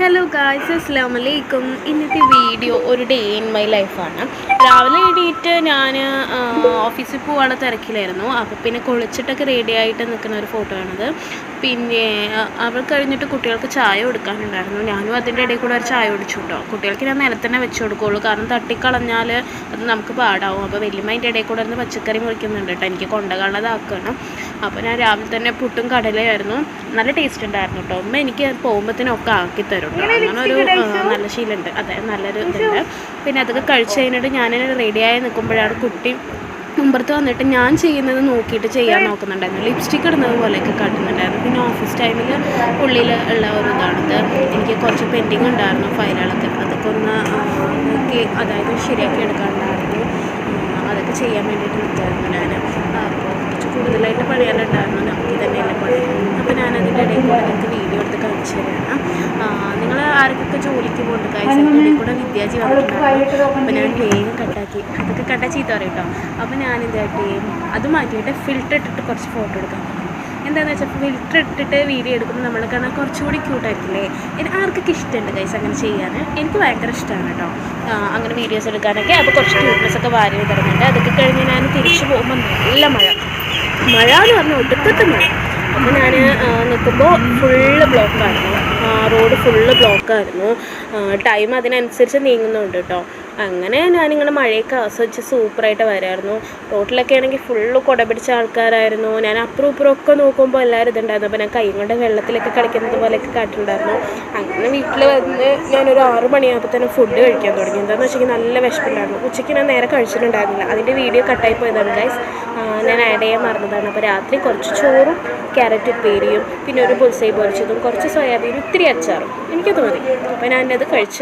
Hello guys അസ്സാം വലൈക്കും ഇന്നത്തെ വീഡിയോ ഒരു ഡേ ഇൻ മൈ ലൈഫാണ് രാവിലെ എണീറ്റ് ഞാൻ ഓഫീസിൽ പോകാനുള്ള തിരക്കിലായിരുന്നു. അപ്പോൾ പിന്നെ കുളിച്ചിട്ടൊക്കെ റെഡി ആയിട്ട് നിൽക്കുന്ന ഒരു ഫോട്ടോ ആണത്. പിന്നെ അവർ കഴിഞ്ഞിട്ട് കുട്ടികൾക്ക് ചായ കൊടുക്കാനുണ്ടായിരുന്നു. ഞാനും അതിന്റെ ഇടയിൽ കൂടെ ഒരു ചായ കുടിച്ചു കേട്ടോ കുട്ടികൾക്ക് ഞാൻ നേരത്തെ തന്നെ വെച്ച് കൊടുക്കുകയുള്ളൂ കാരണം തട്ടിക്കളഞ്ഞാൽ അത് നമുക്ക് പാടാവും. അപ്പോൾ വലിയമ്മ അതിന്റെ ഇടയിൽ കൂടെ ഇരുന്ന് പച്ചക്കറി മുറിക്കുന്നുണ്ട് കേട്ടോ എനിക്ക് കൊണ്ടകളതാക്കണം അപ്പോൾ ഞാൻ രാവിലെ തന്നെ പുട്ടും കടലയായിരുന്നു. നല്ല ടേസ്റ്റ് ഉണ്ടായിരുന്നു കേട്ടോ ഉമ്മ എനിക്ക് പോകുമ്പോഴത്തേനൊക്കെ ആക്കി തരും കേട്ടോ അങ്ങനെ ഒരു നല്ല ശീലമുണ്ട്. അതെ നല്ലൊരു ഇതുണ്ട്. പിന്നെ അതൊക്കെ കഴിച്ച് കഴിഞ്ഞിട്ട് ഞാൻ റെഡിയായി നിൽക്കുമ്പോഴാണ് കുട്ടി മുമ്പത്ത് വന്നിട്ട് ഞാൻ ചെയ്യുന്നത് നോക്കിയിട്ട് ചെയ്യാൻ നോക്കുന്നുണ്ടായിരുന്നു. ലിപ്സ്റ്റിക് ഇടുന്നത് പോലെയൊക്കെ കാട്ടുന്നുണ്ടായിരുന്നു. പിന്നെ ഓഫീസ് ടൈമിൽ ഉള്ളിൽ ഉള്ള ഒരു ഇതാണിത്. എനിക്ക് കുറച്ച് പെൻഡിങ് ഉണ്ടായിരുന്നു ഫയലുകളൊക്കെ അതൊക്കെ ഒന്ന് നോക്കി അതായത് ശരിയാക്കി എടുക്കാനുണ്ടായിരുന്നു. ചെയ്യാൻ വേണ്ടിയിട്ട് നിൽക്കായിരുന്നു ഞാൻ അപ്പോൾ കുറച്ച് കൂടുതലായിട്ട് പണിയാനുണ്ടായിരുന്നു. നമുക്ക് തന്നെയല്ലേ പണി അപ്പോൾ ഞാനതിന്റെ ഇടയിൽ കൂടെ നിങ്ങൾക്ക് വീഡിയോ എടുത്ത് കാണിച്ചു തരാം. നിങ്ങൾ ആർക്കൊക്കെ ജോലിക്ക് പോകുന്നുണ്ട് കാഴ്ചയിൽ കൂടെ വിദ്യാജി വന്നിട്ടുണ്ടായിരുന്നു അപ്പോൾ ഞാൻ വേഗം കട്ടാക്കി. അതൊക്കെ കട്ടാ ചീത്ത പറയും കേട്ടോ. അപ്പോൾ ഞാനെന്താ എന്തായിട്ട് അത് മാറ്റിയിട്ട് ഫിൽറ്റർ ഇട്ടിട്ട് കുറച്ച് ഫോട്ടോ തുടങ്ങി എന്താണെന്ന് വെച്ചാൽ ഫിൽറ്റർ ഇട്ടിട്ട് വീഡിയോ എടുക്കുമ്പോൾ നമ്മൾ കാണാൻ കുറച്ചുകൂടി ക്യൂട്ടായിരിക്കില്ലേ ഇനി ആർക്കൊക്കെ ഇഷ്ടമുണ്ട് ഗൈസ് അങ്ങനെ ചെയ്യാൻ എനിക്ക് ഭയങ്കര ഇഷ്ടമാണ് കേട്ടോ അങ്ങനെ വീഡിയോസ് എടുക്കാനൊക്കെ. അപ്പോൾ കുറച്ച് ക്യൂട്ട്നെസ് ഒക്കെ വാരി തരുന്നുണ്ട്. അതൊക്കെ കഴിഞ്ഞ് ഞാൻ തിരിച്ചു പോകുമ്പോൾ നല്ല മഴ. മഴ എന്ന് പറഞ്ഞാൽ ഒടുക്കത്തെ മഴ. അപ്പോൾ ഞാൻ നിൽക്കുമ്പോൾ ഫുള്ള് ബ്ലോക്കായിരുന്നു റോഡ് ഫുള്ള് ബ്ലോക്കായിരുന്നു. ടൈം അതിനനുസരിച്ച് നീങ്ങുന്നുണ്ട് കേട്ടോ. അങ്ങനെ ഞാൻ ഞാനിങ്ങനെ മഴയൊക്കെ ആസ്വദിച്ച് സൂപ്പറായിട്ട് വരായിരുന്നു. റോട്ടിലൊക്കെ ആണെങ്കിൽ ഫുള്ള് കുട പിടിച്ച ആൾക്കാരായിരുന്നു. ഞാൻ അപ്പുറം ഇപ്പുറം ഒക്കെ നോക്കുമ്പോൾ എല്ലാവരും ഇതുണ്ടായിരുന്നു. അപ്പോൾ ഞാൻ കൈ കൊണ്ട് വെള്ളത്തിലൊക്കെ കളിക്കുന്നത് പോലെയൊക്കെ കാട്ടുണ്ടായിരുന്നു അങ്ങനെ വീട്ടിൽ വന്ന് ഞാനൊരു ആറ് മണിയാകുമ്പോൾ തന്നെ ഫുഡ് കഴിക്കാൻ തുടങ്ങി. എന്താണെന്ന് വെച്ചിട്ടുണ്ടെങ്കിൽ നല്ല വിശപ്പുണ്ടായിരുന്നു. ഉച്ചയ്ക്ക് ഞാൻ നേരെ കഴിച്ചിട്ടുണ്ടായിരുന്നില്ല. അതിന്റെ വീഡിയോ കട്ടായി പോയതാണ് ഗൈസ് ഞാൻ ആഡ് ചെയ്യാൻ മറന്നതാണ്. അപ്പോൾ രാത്രി കുറച്ച് ചോറും ക്യാരറ്റ് ഉപ്പേരിയും പിന്നെ ഒരു ബുൾസൈ പൊരിച്ചതും കുറച്ച് സോയാബീനും ഇത്തിരി അച്ചാറും. എനിക്ക് തോന്നി അപ്പോൾ ഞാനത് കഴിച്ച്